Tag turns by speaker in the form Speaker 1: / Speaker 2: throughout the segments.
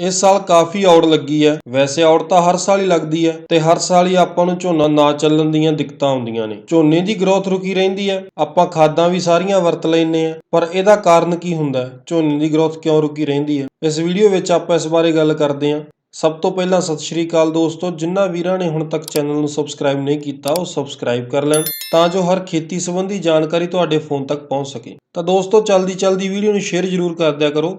Speaker 1: ਇਸ ਸਾਲ ਕਾਫੀ ਔੜ ਲੱਗੀ ਹੈ। ਵੈਸੇ ਔੜ ਤਾਂ ਹਰ ਸਾਲ ਹੀ ਲੱਗਦੀ ਹੈ ਤੇ ਹਰ ਸਾਲ ਹੀ ਆਪਾਂ ਨੂੰ ਝੋਨਾ ਨਾ ਚੱਲਣ ਦੀਆਂ ਦਿੱਕਤਾਂ ਆਉਂਦੀਆਂ ਨੇ। ਝੋਨੇ ਦੀ ਗਰੋਥ ਰੁਕੀ ਰਹਿੰਦੀ ਹੈ। ਆਪਾਂ ਖਾਦਾਂ ਵੀ ਸਾਰੀਆਂ ਵਰਤ ਲੈਨੇ ਆ ਪਰ ਇਹਦਾ ਕਾਰਨ ਕੀ ਹੁੰਦਾ ਹੈ? ਝੋਨੇ ਦੀ ਗਰੋਥ ਕਿਉਂ ਰੁਕੀ ਰਹਿੰਦੀ ਹੈ? ਇਸ ਵੀਡੀਓ ਵਿੱਚ ਆਪਾਂ ਇਸ ਬਾਰੇ ਗੱਲ ਕਰਦੇ ਹਾਂ। ਸਭ ਤੋਂ ਪਹਿਲਾਂ ਸਤਿ ਸ਼੍ਰੀ ਅਕਾਲ ਦੋਸਤੋ। ਜਿਨ੍ਹਾਂ ਵੀਰਾਂ ਨੇ ਹੁਣ ਤੱਕ ਚੈਨਲ ਨੂੰ ਸਬਸਕ੍ਰਾਈਬ ਨਹੀਂ ਕੀਤਾ, ਉਹ ਸਬਸਕ੍ਰਾਈਬ ਕਰ ਲੈਣ ਤਾਂ ਜੋ ਹਰ ਖੇਤੀ ਸੰਬੰਧੀ ਜਾਣਕਾਰੀ ਤੁਹਾਡੇ ਫੋਨ ਤੱਕ ਪਹੁੰਚ ਸਕੇ। ਤਾਂ ਦੋਸਤੋ ਜਲਦੀ ਚਲਦੀ ਵੀਡੀਓ ਨੂੰ ਸ਼ੇਅਰ ਜ਼ਰੂਰ ਕਰ ਦਿਆ ਕਰੋ।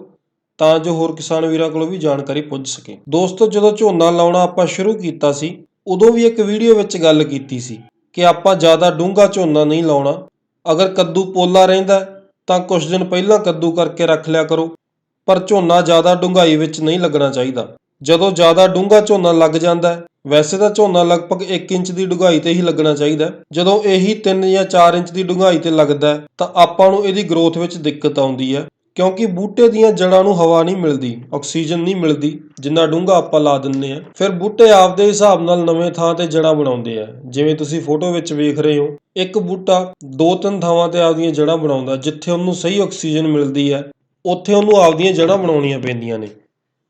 Speaker 1: ਤਾਂ ਜੋ ਹੋਰ ਕਿਸਾਨ ਵੀਰਾਂ ਕੋਲ ਵੀ ਜਾਣਕਾਰੀ ਪੁੱਜ ਸਕੇ। ਦੋਸਤੋ, ਜਦੋਂ ਝੋਨਾ ਲਾਉਣਾ ਆਪਾਂ ਸ਼ੁਰੂ ਕੀਤਾ ਸੀ, ਉਦੋਂ ਵੀ ਇੱਕ ਵੀਡੀਓ ਵਿੱਚ ਗੱਲ ਕੀਤੀ ਸੀ ਕਿ ਆਪਾਂ ਜ਼ਿਆਦਾ ਡੂੰਘਾ ਝੋਨਾ ਨਹੀਂ ਲਾਉਣਾ। ਅਗਰ ਕੱਦੂ ਪੋਲਾ ਰਹਿੰਦਾ ਤਾਂ ਕੁਝ ਦਿਨ ਪਹਿਲਾਂ ਕੱਦੂ ਕਰਕੇ ਰੱਖ ਲਿਆ ਕਰੋ। ਪਰ ਝੋਨਾ ਜ਼ਿਆਦਾ ਡੂੰਘਾਈ ਵਿੱਚ ਨਹੀਂ ਲੱਗਣਾ ਚਾਹੀਦਾ। ਜਦੋਂ ਜ਼ਿਆਦਾ ਡੂੰਘਾ ਝੋਨਾ ਲੱਗ ਜਾਂਦਾ ਵੈਸੇ ਤਾਂ ਝੋਨਾ ਲਗਭਗ 1 ਇੰਚ ਦੀ ਡੂੰਘਾਈ ਤੇ ਹੀ ਲੱਗਣਾ ਚਾਹੀਦਾ ਜਦੋਂ ਇਹੀ 3 ਜਾਂ 4 ਇੰਚ ਦੀ ਡੂੰਘਾਈ ਤੇ ਲੱਗਦਾ ਤਾਂ ਆਪਾਂ ਨੂੰ ਇਹਦੀ ਗਰੋਥ ਵਿੱਚ ਦਿੱਕਤ ਆਉਂਦੀ ਹੈ। ਕਿਉਂਕਿ ਬੂਟੇ ਦੀਆਂ ਜੜ੍ਹਾਂ ਨੂੰ ਹਵਾ ਨਹੀਂ ਮਿਲਦੀ, ਆਕਸੀਜਨ ਨਹੀਂ ਮਿਲਦੀ, ਜਿੰਨਾ ਡੂੰਘਾ ਆਪਾਂ ਲਾ ਦਿੰਨੇ ਆ ਫਿਰ ਬੂਟੇ ਆਪਦੇ ਹਿਸਾਬ ਨਾਲ ਨਵੇਂ ਥਾਂ ਤੇ ਜੜ੍ਹਾਂ ਬਣਾਉਂਦੇ ਆ। ਜਿਵੇਂ ਤੁਸੀਂ ਫੋਟੋ ਵਿੱਚ ਵੇਖ ਰਹੇ ਹੋ, ਇੱਕ ਬੂਟਾ ਦੋ ਤਿੰਨ ਥਾਵਾਂ ਤੇ ਆਪਦੀਆਂ ਜੜ੍ਹਾਂ ਬਣਾਉਂਦਾ, ਜਿੱਥੇ ਉਹਨੂੰ ਸਹੀ ਆਕਸੀਜਨ ਮਿਲਦੀ ਹੈ, ਉੱਥੇ ਉਹਨੂੰ ਆਪਦੀਆਂ ਜੜ੍ਹਾਂ ਬਣਾਉਣੀਆਂ ਪੈਂਦੀਆਂ ਨੇ।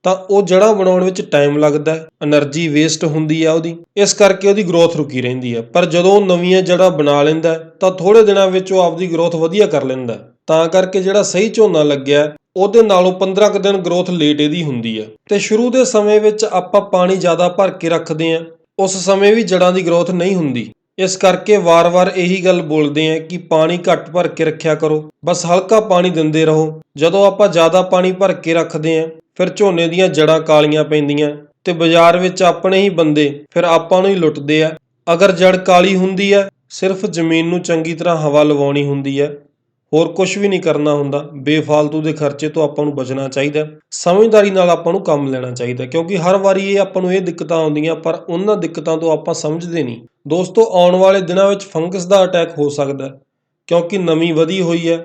Speaker 1: ਤਾਂ ਉਹ ਜੜ੍ਹਾਂ ਬਣਾਉਣ ਵਿੱਚ ਟਾਈਮ ਲੱਗਦਾ એનર્ਜੀ ਵੇਸਟ ਹੁੰਦੀ ਆ ਉਹਦੀ। ਇਸ ਕਰਕੇ ਉਹਦੀ ਗਰੋਥ ਰੁਕੀ ਰਹਿੰਦੀ ਆ। ਪਰ ਜਦੋਂ ਉਹ ਨਵੀਆਂ ਜੜ੍ਹਾਂ ਬਣਾ ਲੈਂਦਾ ਤਾਂ ਥੋੜੇ ਦਿਨਾਂ ਵਿੱਚ ਉਹ ਆਪਦੀ ਗਰੋਥ ਵਧੀਆ ਕਰ ਲੈਂਦਾ ਤਾਂ ਕਰਕੇ ਜਿਹੜਾ ਸਹੀ ਝੋਨਾ ਲੱਗਿਆ ਉਹਦੇ ਨਾਲੋਂ 15 ਕ ਦਿਨ ਗਰੋਥ ਲੇਟ ਇਹਦੀ ਹੁੰਦੀ ਆ। ਤੇ ਸ਼ੁਰੂ ਦੇ ਸਮੇਂ ਵਿੱਚ ਆਪਾਂ ਪਾਣੀ ਜ਼ਿਆਦਾ ਭਰ ਕੇ ਰੱਖਦੇ ਆ, ਉਸ ਸਮੇਂ ਵੀ ਜੜ੍ਹਾਂ ਦੀ ਗਰੋਥ ਨਹੀਂ ਹੁੰਦੀ। ਇਸ ਕਰਕੇ ਵਾਰ-ਵਾਰ ਇਹੀ ਗੱਲ ਬੋਲਦੇ ਆ ਕਿ ਪਾਣੀ ਘੱਟ ਭਰ ਕੇ ਰੱਖਿਆ ਕਰੋ। ਬਸ ਹਲਕਾ ਪਾਣੀ ਦਿੰਦੇ ਰਹੋ। ਜਦੋਂ ਆਪਾਂ ਜ਼ਿਆਦਾ ਪਾਣੀ ਭਰ ਕੇ ਰੱਖਦੇ ਆ ਫਿਰ ਝੋਨੇ ਦੀਆਂ ਜੜਾਂ ਕਾਲੀਆਂ ਪੈਂਦੀਆਂ ਤੇ ਬਾਜ਼ਾਰ ਵਿੱਚ ਆਪਣੇ ਹੀ ਬੰਦੇ ਫਿਰ ਆਪਾਂ ਨੂੰ ਹੀ ਲੁੱਟਦੇ ਆ। ਅਗਰ ਜੜ ਕਾਲੀ ਹੁੰਦੀ ਹੈ ਸਿਰਫ ਜ਼ਮੀਨ ਨੂੰ ਚੰਗੀ ਤਰ੍ਹਾਂ ਹਵਾ ਲਵਾਉਣੀ ਹੁੰਦੀ ਹੈ ਹੋਰ ਕੁਝ ਵੀ ਨਹੀਂ ਕਰਨਾ ਹੁੰਦਾ। ਬੇਫਾਲਤੂ ਦੇ ਖਰਚੇ ਤੋਂ ਆਪਾਂ ਨੂੰ ਬਚਣਾ ਚਾਹੀਦਾ। ਸਮਝਦਾਰੀ ਨਾਲ ਆਪਾਂ ਨੂੰ ਕੰਮ ਲੈਣਾ ਚਾਹੀਦਾ, ਕਿਉਂਕਿ ਹਰ ਵਾਰੀ ਇਹ ਆਪਾਂ ਨੂੰ ਇਹ ਦਿੱਕਤਾਂ ਆਉਂਦੀਆਂ, ਪਰ ਉਹਨਾਂ ਦਿੱਕਤਾਂ ਤੋਂ ਆਪਾਂ ਸਮਝਦੇ ਨਹੀਂ। ਦੋਸਤੋ, ਆਉਣ ਵਾਲੇ ਦਿਨਾਂ ਵਿੱਚ ਫੰਗਸ ਦਾ ਅਟੈਕ ਹੋ ਸਕਦਾ, ਕਿਉਂਕਿ ਨਮੀ ਵਧੀ ਹੋਈ ਹੈ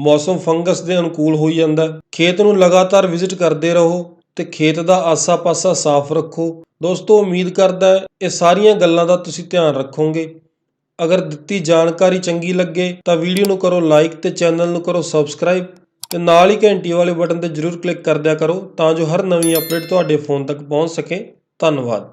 Speaker 1: ਮੌਸਮ ਫੰਗਸ ਦੇ ਅਨੁਕੂਲ ਹੋਈ ਜਾਂਦਾ ਖੇਤ ਨੂੰ ਲਗਾਤਾਰ ਵਿਜ਼ਿਟ ਕਰਦੇ ਰਹੋ ਤੇ ਖੇਤ ਦਾ ਆਸਾ-ਪਾਸਾ ਸਾਫ਼ ਰੱਖੋ। ਦੋਸਤੋ, ਉਮੀਦ ਕਰਦਾ ਇਹ ਸਾਰੀਆਂ ਗੱਲਾਂ ਦਾ ਤੁਸੀਂ ਧਿਆਨ ਰੱਖੋਗੇ। ਅਗਰ ਦਿੱਤੀ ਜਾਣਕਾਰੀ ਚੰਗੀ ਲੱਗੇ ਤਾਂ ਵੀਡੀਓ ਨੂੰ ਕਰੋ ਲਾਈਕ ਤੇ ਚੈਨਲ ਨੂੰ ਕਰੋ ਸਬਸਕ੍ਰਾਈਬ ਤੇ ਨਾਲ ਹੀ ਘੰਟੀ ਵਾਲੇ ਬਟਨ ਤੇ ਜਰੂਰ ਕਲਿੱਕ ਕਰ ਦਿਆ ਕਰੋ ਤਾਂ ਜੋ ਹਰ ਨਵੀਂ ਅਪਡੇਟ ਤੁਹਾਡੇ ਫੋਨ ਤੱਕ ਪਹੁੰਚ ਸਕੇ। ਧੰਨਵਾਦ।